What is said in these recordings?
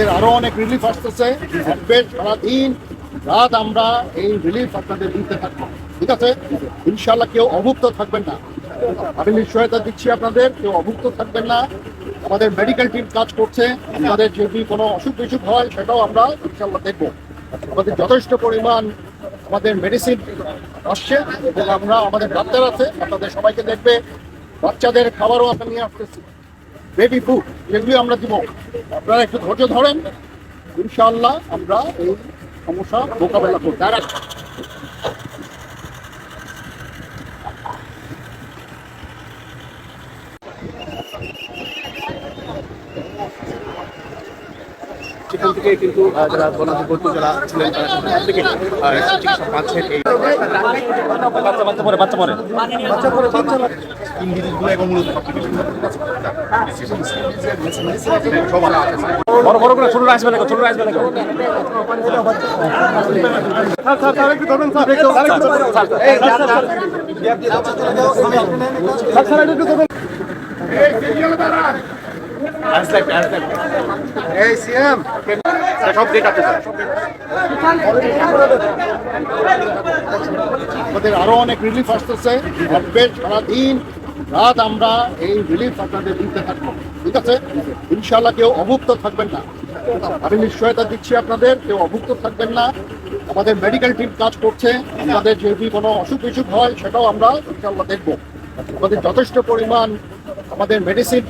আমাদের আরও অনেক রিলিফ আসতেছে। সারাদিন রাত আমরা এই রিলিফ আপনাদের দিতে থাকব। ঠিক আছে? ইনশাল্লাহ কেউ অভুক্ত থাকবেন না। আমি নিশ্চয়তা দিচ্ছি আপনাদের, কেউ অভুক্ত থাকবেন না। আমাদের মেডিকেল টিম কাজ করছে। আমাদের যদি কোনো অসুখ বিসুখ হয়, সেটাও আমরা ইনশাল্লাহ দেখব। আমাদের যথেষ্ট পরিমাণ আমাদের মেডিসিন আসছে এবং আমরা আমাদের ডাক্তার আছে, আপনাদের সবাইকে দেখবে। বাচ্চাদের খাবারও আমরা নিয়ে আসতেছি। বেবি ফুড যেগুলি আমরা দিব। আপনারা একটু ধৈর্য ধরেন। ইনশাআল্লাহ আমরা এই সমস্যা মোকাবেলা করব সেখান থেকে কিন্তু যারা গণাধিপত্য যারা ছিলেন তারা সেখান থেকে চিকিৎসা পাচ্ছেন এই বাচ্চা বাচ্চা পরে বাচ্চা পরে ইংরেজিগুলো এবং মূলত বড় বড় করে ছোট আসবে না ছোট আসবে না এই সিএম সব ডেট আছে আমাদের আরও অনেক রিলিফ আসতেছে। সারাদিন রাত আমরা এই রিলিফ আপনাদের দিতে থাকব। ঠিক আছে? ইনশাল্লাহ কেউ অভুক্ত থাকবেন না। আমি নিশ্চয়তা দিচ্ছি আপনাদের কেউ অভুক্ত থাকবেন না। আমাদের মেডিকেল টিম কাজ করছে। আমাদের যদি কোনো অসুখ বিসুখ হয় সেটাও আমরা ইনশাল্লাহ দেখব। আমাদের যথেষ্ট পরিমাণ আমাদের মেডিসিন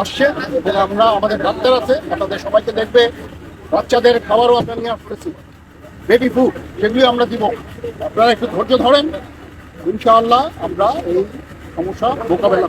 আসছে এবং আমরা আমাদের ডাক্তার আছে, আপনাদের সবাইকে দেখবে, বাচ্চাদের খাবারও আমরা নিয়ে আসতেছি। বেবি ফুড সেগুলি আমরা দিব। আপনারা একটু ধৈর্য ধরেন, ইনশাআল্লাহ আমরা এই সমস্যা মোকাবেলা